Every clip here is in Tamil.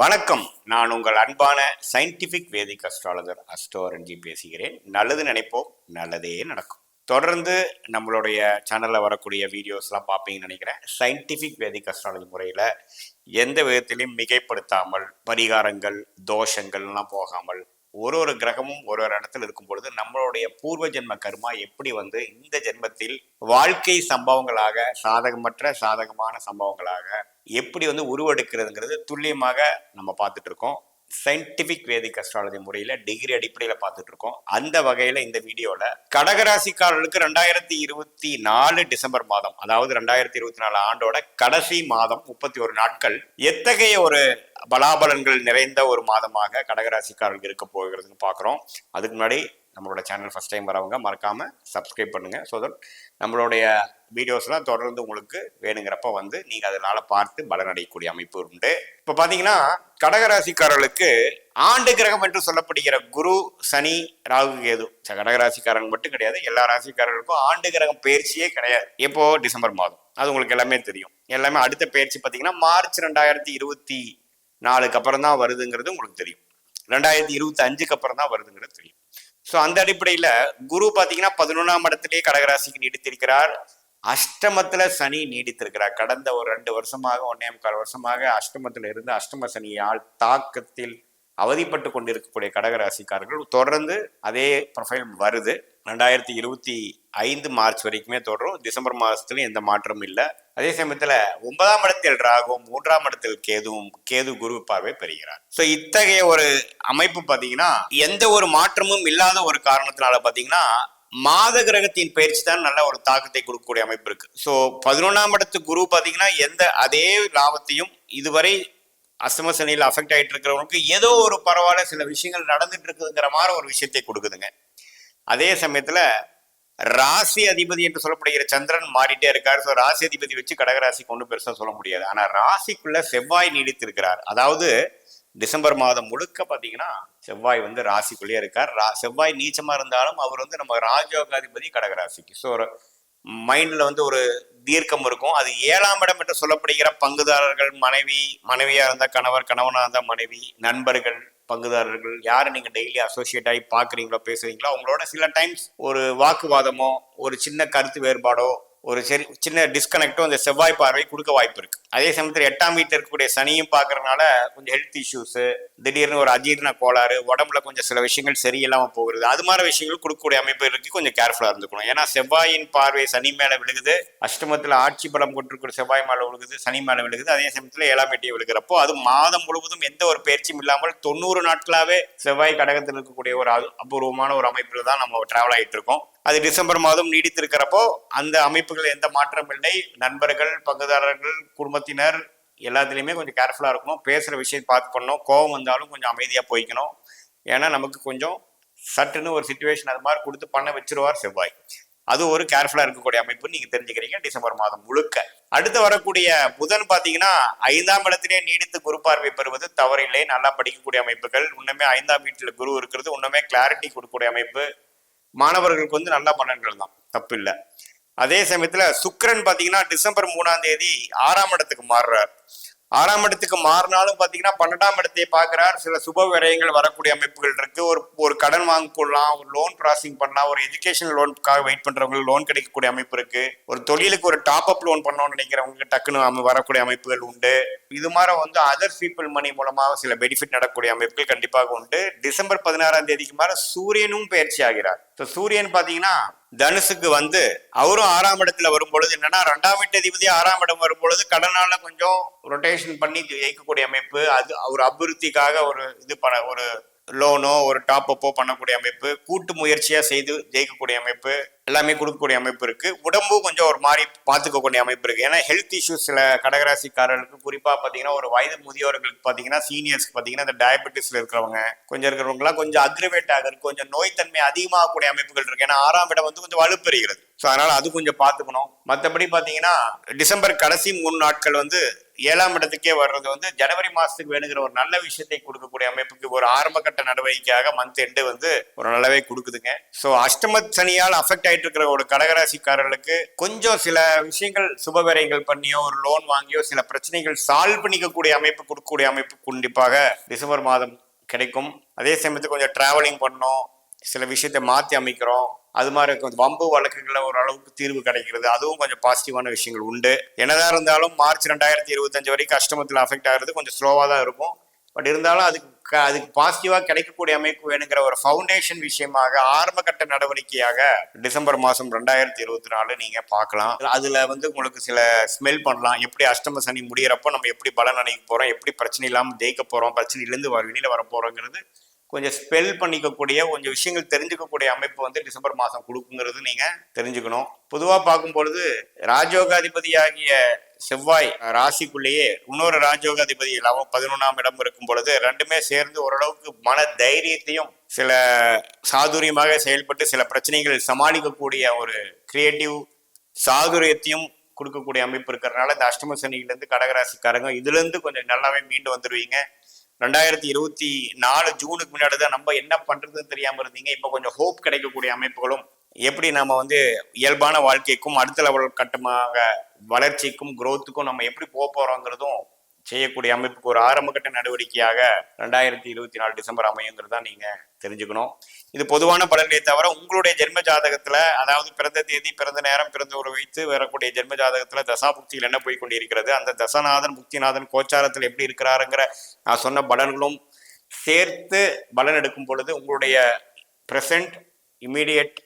வணக்கம். நான் உங்கள் அன்பான சயின்டிபிக் வேதிக் அஸ்ட்ராலஜர் அஸ்டோரஞ்சி பேசுகிறேன். நல்லது நினைப்போம் நல்லதே நடக்கும். தொடர்ந்து நம்மளுடைய சேனலில் வரக்கூடிய வீடியோஸ்லாம் பார்ப்பீங்கன்னு நினைக்கிறேன். சயின்டிஃபிக் வேதிக் அஸ்ட்ராலஜி முறையில் எந்த விதத்திலையும் மிகைப்படுத்தாமல் பரிகாரங்கள் தோஷங்கள்லாம் போகாமல் ஒரு ஒரு கிரகமும் ஒரு ஒரு இடத்துல இருக்கும் பொழுது நம்மளுடைய பூர்வ ஜென்ம கர்மா எப்படி வந்து இந்த ஜென்மத்தில் வாழ்க்கை சம்பவங்களாக சாதகமற்ற சாதகமான சம்பவங்களாக எப்படி வந்து உருவெடுக்கிறதுங்கிறது துல்லியமாக நம்ம பார்த்துட்டு இருக்கோம். சயின்டிபிக் வேதிக் அஸ்ட்ராலஜி முறையில் டிகிரி அடிப்படையில் பார்த்துட்டு இருக்கோம் அந்த வகையில் இந்த வீடியோவில் கடகராசிக்காரர்களுக்கு ரெண்டாயிரத்தி இருபத்தி நாலு டிசம்பர் மாதம் அதாவது ரெண்டாயிரத்தி இருபத்தி நாலு ஆண்டோட கடைசி மாதம் முப்பத்தி ஒரு நாட்கள் எத்தகைய ஒரு பலாபலன்கள் நிறைந்த ஒரு மாதமாக கடகராசிக்காரர்கள் இருக்க போகிறதுன்னு பார்க்குறோம். அதுக்கு முன்னாடி நம்மளோட சேனல் ஃபஸ்ட் டைம் வரவங்க மறக்காமல் சப்ஸ்கிரைப் பண்ணுங்கள் ஸோ தட் நம்மளுடைய வீடியோஸ்லாம் தொடர்ந்து உங்களுக்கு வேணுங்கிறப்ப வந்து நீங்கள் அதனால் பார்த்து பலனடையக்கூடிய அமைப்பு உண்டு. இப்போ பார்த்தீங்கன்னா கடகராசிக்காரர்களுக்கு ஆண்டு கிரகம் என்று சொல்லப்படுகிற குரு சனி ராகு கேது. கடகராசிக்காரன் மட்டும் கிடையாது எல்லா ராசிக்காரர்களுக்கும் ஆண்டு கிரகம் பயிற்சியே கிடையாது. எப்போ? டிசம்பர் மாதம். அது உங்களுக்கு எல்லாமே தெரியும். எல்லாமே அடுத்த பயிற்சி பார்த்தீங்கன்னா மார்ச் ரெண்டாயிரத்தி இருபத்தி நாலுக்கு அப்புறம் தான் வருதுங்கிறது உங்களுக்கு தெரியும். ரெண்டாயிரத்தி இருபத்தி அஞ்சுக்கு அப்புறம் தான் வருதுங்கிறது தெரியும். ஸோ அந்த அடிப்படையில் குரு பார்த்தீங்கன்னா பதினொன்றாம் இடத்திலேயே கடகராசிக்கு நீடித்திருக்கிறார். அஷ்டமத்துல சனி நீடித்திருக்கிறார். கடந்த ஒரு ரெண்டு வருஷமாக ஒன்னே முக்கால் வருஷமாக அஷ்டமத்துல இருந்து அஷ்டம சனியால் தாக்கத்தில் அவதிப்பட்டு கொண்டிருக்கக்கூடிய கடகராசிக்காரர்கள் தொடர்ந்து அதே ப்ரொஃபைல் வருது. ரெண்டாயிரத்தி இருபத்தி ஐந்து மார்ச் வரைக்குமே தொடரும். டிசம்பர் மாதத்துலையும் எந்த மாற்றமும் இல்லை. அதே சமயத்துல ஒன்பதாம் இடத்தில் ராகுவும் மூன்றாம் இடத்தில் கேதுவும் கேது குரு பார்வை பெறுகிறார். ஸோ இத்தகைய ஒரு அமைப்பு பார்த்தீங்கன்னா எந்த ஒரு மாற்றமும் இல்லாத ஒரு காரணத்தினால பார்த்தீங்கன்னா மாத கிரகத்தின் பயிற்சி தான் நல்ல ஒரு தாக்கத்தை கொடுக்கக்கூடிய அமைப்பு இருக்கு. ஸோ பதினொன்றாம் இடத்து குரு பார்த்தீங்கன்னா எந்த அதே லாபத்தையும் இதுவரை அஸ்தம சனியில் அஃபெக்ட் ஆகிட்டு இருக்கிறவங்களுக்கு ஏதோ ஒரு பரவாயில்ல சில விஷயங்கள் நடந்துட்டு இருக்குதுங்கிற மாதிரி ஒரு விஷயத்தை கொடுக்குதுங்க. அதே சமயத்துல ராசி அதிபதி என்று சொல்லப்படுகிற சந்திரன் மாறிட்டே இருக்கார். ஸோ ராசி அதிபதி வச்சு கடகராசிக்கு ஒன்றும் பெருசாக சொல்ல முடியாது. ஆனால் ராசிக்குள்ள செவ்வாய் நீடித்திருக்கிறார். அதாவது டிசம்பர் மாதம் முழுக்க பார்த்தீங்கன்னா செவ்வாய் வந்து ராசிக்குள்ளேயே இருக்கார். ரா செவ்வாய் நீச்சமாக இருந்தாலும் அவர் வந்து நம்ம ராஜயோகாதிபதி கடகராசிக்கு. ஸோ மைண்டில் வந்து ஒரு தீர்க்கம் இருக்கும். அது ஏழாம் இடம் என்று சொல்லப்படுகிற பங்குதாரர்கள் மனைவி மனைவியாக இருந்தால் கணவர் கணவனாக இருந்தால் மனைவி நண்பர்கள் பங்குதாரர்கள் யாரை நீங்கள் டெய்லி அசோசியேட் ஆகி பார்க்குறீங்களோ பேசுறீங்களோ அவங்களோட சில டைம்ஸ் ஒரு வாக்குவாதமோ ஒரு சின்ன கருத்து வேறுபாடோ ஒரு சரி சின்ன டிஸ்கனெக்டும் இந்த செவ்வாய் பார்வை கொடுக்க வாய்ப்பு இருக்கு. அதே சமயத்தில் எட்டாம் வீட்டில் இருக்கக்கூடிய சனியும் பார்க்கறதுனால கொஞ்சம் ஹெல்த் இஷ்யூஸ் திடீர்னு ஒரு அஜீரண கோளாறு உடம்புல கொஞ்சம் சில விஷயங்கள் சரியில்லாமல் போகிறது அது மாதிரி விஷயங்கள் கொடுக்கக்கூடிய அமைப்பு இருக்கு கொஞ்சம் கேர்ஃபுல்லாக இருந்துக்கணும். ஏன்னா செவ்வாயின் பார்வை சனி மேலே விழுகுது அஷ்டமத்தில் ஆட்சி பலம் கொண்டிருக்கிற செவ்வாய் மேல விழுகுது சனி மேலே விழுகுது அதே சமயத்தில் ஏழாம் வீட்டியை விழுகிறப்போ அது மாதம் முழுவதும் எந்த ஒரு பயிற்சியும் இல்லாமல் தொண்ணூறு நாட்களாகவே செவ்வாய் கடகத்தில் இருக்கக்கூடிய ஒரு அபூர்வமான ஒரு அமைப்பில் தான் நம்ம டிராவல் ஆகிட்டு இருக்கோம். அது டிசம்பர் மாதம் நீடித்திருக்கிறப்போ அந்த அமைப்புகள் எந்த மாற்றமும் இல்லை. நண்பர்கள் பங்குதாரர்கள் குடும்பத்தினர் எல்லாத்துலேயுமே கொஞ்சம் கேர்ஃபுல்லாக இருக்கணும். பேசுகிற விஷயம் பார்த்து பண்ணணும். கோவம் வந்தாலும் கொஞ்சம் அமைதியாக போய்க்கணும். ஏன்னா நமக்கு கொஞ்சம் சட்டுன்னு ஒரு சுச்சுவேஷன் அது மாதிரி கொடுத்து பண்ண வச்சிருவார் செவ்வாய். அது ஒரு கேர்ஃபுல்லாக இருக்கக்கூடிய அமைப்பு நீங்கள் தெரிஞ்சுக்கிறீங்க டிசம்பர் மாதம் முழுக்க. அடுத்து வரக்கூடிய புதன் பார்த்தீங்கன்னா ஐந்தாம் இடத்திலே நீடித்து குரு பார்வை பெறுவது தவறில்லை. நல்லா படிக்கக்கூடிய அமைப்புகள். இன்னுமே ஐந்தாம் வீட்டில் குரு இருக்கிறது. இன்னுமே கிளாரிட்டி கொடுக்கக்கூடிய அமைப்பு. மாணவர்களுக்கு வந்து நல்ல பலன்கள் தான். தப்பு இல்லை. அதே சமயத்துல சுக்கரன் பாத்தீங்கன்னா டிசம்பர் மூணாம் தேதி ஆறாம் இடத்துக்கு மாறுறார். ஆறாம் இடத்துக்கு மாறினாலும் பாத்தீங்கன்னா பன்னெண்டாம் இடத்தை பார்க்கிறார். சில சுப விரயங்கள் வரக்கூடிய அமைப்புகள் இருக்கு. ஒரு ஒரு கடன் வாங்க கொள்ளலாம் ஒரு லோன் ப்ராசஸிங் பண்ணலாம் ஒரு எஜுகேஷன் லோனுக்காக வெயிட் பண்றவங்களுக்கு லோன் கிடைக்கக்கூடிய அமைப்பு இருக்கு. ஒரு தொழிலுக்கு ஒரு டாப் அப் லோன் பண்ணணும்னு நினைக்கிறவங்களுக்கு டக்குன்னு அமை- வரக்கூடிய அமைப்புகள் உண்டு. இது மாதிரி வந்து அதர் பீப்புள் மணி மூலமாக சில பெனிஃபிட் நடக்கக்கூடிய அமைப்புகள் கண்டிப்பாக உண்டு. டிசம்பர் பதினாறாம் தேதிக்கு மேலே சூரியனும் பயிற்சி ஆகிறார். ஸோ சூரியன் பார்த்தீங்கன்னா தனுசுக்கு வந்து அவரும் ஆறாம் இடத்துல வரும்பொழுது என்னன்னா ரெண்டாம் வீட்டு அதிபதி ஆறாம் இடம் வரும்பொழுது கடனால கொஞ்சம் ரொட்டேஷன் பண்ணி ஜெயிக்கக்கூடிய அமைப்பு. அது ஒரு அபிவிருத்திக்காக ஒரு இது பண்ண ஒரு லோனோ ஒரு டாப் அப்போ பண்ணக்கூடிய அமைப்பு. கூட்டு முயற்சியா செய்து ஜெயிக்கக்கூடிய அமைப்பு. எல்லாமே கொடுக்கக்கூடிய அமைப்பு இருக்கு. உடம்பு கொஞ்சம் ஒரு மாதிரி பார்த்துக்கக்கூடிய அமைப்பு இருக்கு. ஏன்னா ஹெல்த் இஷ்யூஸ் சில கடகராசிக்காரர்களுக்கு குறிப்பாக பாத்தீங்கன்னா ஒரு வயது முதியோர்களுக்கு பாத்தீங்கன்னா சீனியர்ஸ்க்கு பார்த்தீங்கன்னா இந்த டயபெட்டிஸில் இருக்கிறவங்க கொஞ்சம் இருக்கிறவங்களாம் கொஞ்சம் அக்ரிவேட் ஆகிறது கொஞ்சம் நோய்த்தன்மை அதிகமாகக்கூடிய அமைப்புகள் இருக்கு. ஏன்னா ஆறாம் இடம் வந்து கொஞ்சம் வலுப்பெறுகிறது. ஸோ அதனால அது கொஞ்சம் பார்த்துக்கணும். மற்றபடி பார்த்தீங்கன்னா டிசம்பர் கடைசி மூணு நாட்கள் வந்து ஏழாம் இடத்துக்கே வர்றது வந்து ஜனவரி மாதத்துக்கு வேணுங்கிற ஒரு நல்ல விஷயத்தை கொடுக்கக்கூடிய அமைப்புக்கு ஒரு ஆரம்ப கட்ட நடவடிக்கையாக மந்த் எண்டு வந்து ஒரு நல்லாவே கொடுக்குதுங்க. ஸோ அஷ்டம சனியால் அஃபெக்ட் ஆயிட்டு இருக்கிற ஒரு கடகராசிக்காரர்களுக்கு கொஞ்சம் சில விஷயங்கள் சுபவிரயங்கள் பண்ணியோ ஒரு லோன் வாங்கியோ சில பிரச்சனைகள் சால்வ் பண்ணிக்கக்கூடிய அமைப்பு கொடுக்கக்கூடிய அமைப்பு கண்டிப்பாக டிசம்பர் மாதம் கிடைக்கும். அதே சமயத்தில் கொஞ்சம் டிராவலிங் பண்ணோம் சில விஷயத்தை மாற்றி அமைக்கிறோம். அது மாதிரி கொஞ்சம் வம்பு வழக்குகளில் ஓரளவுக்கு தீர்வு கிடைக்கிறது. அதுவும் கொஞ்சம் பாசிட்டிவான விஷயங்கள் உண்டு. என்னதான் இருந்தாலும் மார்ச் ரெண்டாயிரத்தி இருபத்தஞ்சு வரைக்கும் கஷ்டமத்தில் அஃபெக்ட் ஆகிறது கொஞ்சம் ஸ்லோவாக தான் இருக்கும். பட் இருந்தாலும் அதுக்கு அதுக்கு பாசிட்டிவாக கிடைக்கக்கூடிய அமைப்பு வேணுங்கிற ஒரு ஃபவுண்டேஷன் விஷயமாக ஆரம்ப கட்ட நடவடிக்கையாக டிசம்பர் மாதம் ரெண்டாயிரத்தி இருபத்தி நாலு நீங்கள் பார்க்கலாம். அதில் வந்து உங்களுக்கு சில ஸ்மெல் பண்ணலாம். எப்படி அஷ்டம சனி முடியிறப்போ நம்ம எப்படி பலன் அணைக்க போகிறோம் எப்படி பிரச்சனை இல்லாமல் ஜெயிக்க போகிறோம் பிரச்சனையிலேருந்து வர வெளியில் வர போகிறோங்கிறது கொஞ்சம் ஸ்பெல் பண்ணிக்கக்கூடிய கொஞ்சம் விஷயங்கள் தெரிஞ்சுக்கக்கூடிய அமைப்பு வந்து டிசம்பர் மாதம் கொடுக்குங்கிறது நீங்கள் தெரிஞ்சுக்கணும். பொதுவாக பார்க்கும் பொழுது ராஜோகாதிபதியாகிய செவ்வாய் ராசிக்குள்ளேயே இன்னொரு ராஜயோகாதிபதி லவம் பதினொன்றாம் இடம் இருக்கும் பொழுது ரெண்டுமே சேர்ந்து ஓரளவுக்கு மன தைரியத்தையும் சில சாதுரியமாக செயல்பட்டு சில பிரச்சனைகள் சமாளிக்கக்கூடிய ஒரு கிரியேட்டிவ் சாதுரியத்தையும் கொடுக்கக்கூடிய அமைப்பு இருக்கிறதுனால இந்த அஷ்டம சனியிலேருந்து கடகராசிக்காரங்க இதுலேருந்து கொஞ்சம் நல்லாவே மீண்டு வந்துடுவீங்க ரெண்டாயிரத்தி இருபத்தி நாலு ஜூனுக்கு முன்னாடி தான் நம்ம என்ன பண்றதுன்னு தெரியாம இருந்தீங்க. இப்போ கொஞ்சம் ஹோப் கிடைக்கக்கூடிய அமைப்புகளும் எப்படி நம்ம வந்து இயல்பான வாழ்க்கைக்கும் அடுத்த லெவல் கட்டமாக வளர்ச்சிக்கும் குரோத்துக்கும் நம்ம எப்படி போக போறோங்கிறதும் செய்யக்கூடிய அமைப்புக்கு ஒரு ஆரம்பகட்ட நடவடிக்கையாக ரெண்டாயிரத்தி இருபத்தி நாலு டிசம்பர் அமையுங்கிறது தான் நீங்க தெரிஞ்சுக்கணும். இது பொதுவான பலன்களை தவிர உங்களுடைய ஜென்ம ஜாதகத்துல அதாவது பிறந்த தேதி பிறந்த நேரம் பிறந்த ஒரு வைத்து வரக்கூடிய ஜென்ம ஜாதகத்துல தசாபுக்தியில் என்ன போய் கொண்டிருக்கிறது அந்த தசநாதன் புக்திநாதன் கோச்சாரத்தில் எப்படி இருக்கிறாருங்கிற நான் சொன்ன பலன்களும் சேர்த்து பலன் எடுக்கும் பொழுது உங்களுடைய present immediate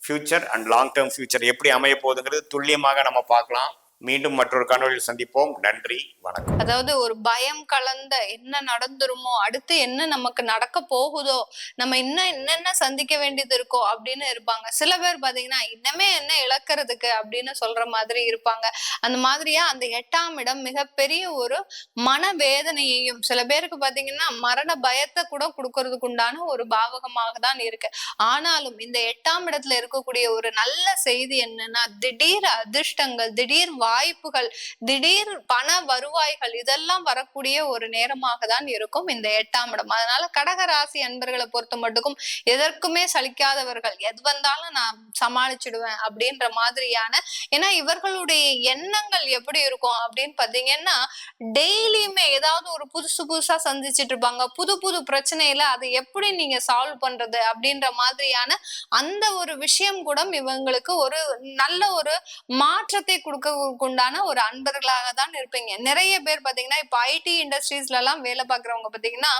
future and long term future எப்படி அமைய போகுதுங்கிறது துல்லியமாக நம்ம பார்க்கலாம். மீண்டும் மற்றொரு காணொலியில் சந்திப்போம். நன்றி வணக்கம். அதாவது ஒரு பயம் கலந்த என்ன நடந்துருமோ அடுத்து என்ன நமக்கு நடக்க போகுதோ நம்ம இன்னும் என்னென்ன சந்திக்க வேண்டியது இருக்கோ அப்படின்னு இருப்பாங்க. சில பேர் பாத்தீங்கன்னா இன்னமே என்ன இழக்கிறதுக்கு அப்படின்னு சொல்ற மாதிரி இருப்பாங்க. அந்த மாதிரியா அந்த எட்டாம் இடம் மிகப்பெரிய ஒரு மனவேதனையையும் சில பேருக்கு பாத்தீங்கன்னா மரண பயத்தை கூட கொடுக்கறதுக்கு உண்டான ஒரு பாவகமாக தான் இருக்கு. ஆனாலும் இந்த எட்டாம் இடத்துல இருக்கக்கூடிய ஒரு நல்ல செய்தி என்னன்னா திடீர் அதிர்ஷ்டங்கள் திடீர் வாய்ப்புகள் திடீர் பண வருவாய்கள் இதெல்லாம் வரக்கூடிய ஒரு நேரமாக தான் இருக்கும் இந்த எட்டாம் இடம். அதனால கடக ராசி அன்பர்களை பொறுத்த மட்டுக்கும் எதற்குமே சலிக்காதவர்கள் எது வந்தாலும் நான் சமாளிச்சிடுவேன் அப்படின்ற மாதிரியான ஏன்னா இவர்களுடைய எண்ணங்கள் எப்படி இருக்கும் அப்படின்னு பாத்தீங்கன்னா டெய்லியுமே ஏதாவது ஒரு புதுசு புதுசா சந்திச்சிட்டு இருப்பாங்க. புது புது பிரச்சனையில அதை எப்படி நீங்க சால்வ் பண்றது அப்படின்ற மாதிரியான அந்த ஒரு விஷயம் கூட இவங்களுக்கு ஒரு நல்ல ஒரு மாற்றத்தை கொடுக்க உண்டான ஒரு அன்பர்களாக தான் இருப்பீங்க. நிறைய பேர் பாத்தீங்கன்னா இப்ப ஐடி இண்டஸ்ட்ரீஸ்ல எல்லாம் வேலை பாக்குறவங்க பாத்தீங்கன்னா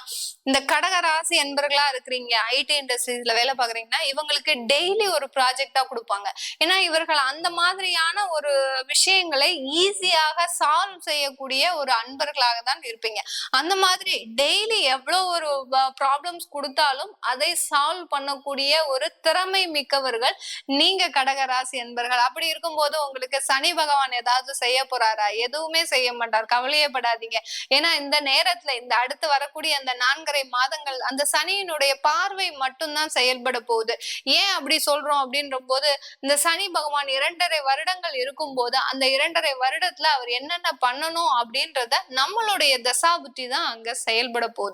இந்த கடக ராசி அன்பர்களா இருக்கிறீங்க. ஐடி இண்டஸ்ட்ரீஸ்ல வேலை பாக்குறீங்கன்னா இவங்களுக்கு டெய்லி ஒரு ப்ராஜெக்டா கொடுப்பாங்க. ஏன்னா இவர்கள் அந்த மாதிரியான ஒரு விஷயங்களை ஈஸியாக சால்வ் செய்யக்கூடிய ஒரு அன்பர்களாக தான் இருப்பீங்க. அந்த மாதிரி டெய்லி எவ்வளவு ஒரு ப்ராப்ளம்ஸ் கொடுத்தாலும் அதை சால்வ் பண்ணக்கூடிய ஒரு திறமை மிக்கவர்கள் நீங்க கடகராசி என்பர்கள் அப்படி இருக்கும்போது உங்களுக்கு சனி பகவான் ஏதாவது செய்ய போறாரா? எதுவுமே செய்ய மாட்டார். கவலையப்படாதீங்க. ஏன்னா இந்த நேரத்துல இந்த அடுத்து வரக்கூடிய அந்த நான்கரை மாதங்கள் அந்த சனியினுடைய பார்வை மட்டும்தான் செயல்பட போகுது. ஏன் அப்படி சொல்றோம் அப்படின்ற போது இந்த சனி பகவான் இரண்டரை வருடங்கள் இருக்கும்போது அந்த இரண்டரை வருடத்துல அவர் என்னென்ன பண்ணணும் அப்படின்றத நம்மளுடைய தசாபுத்தி தான் அங்க செயல்பட போகுது.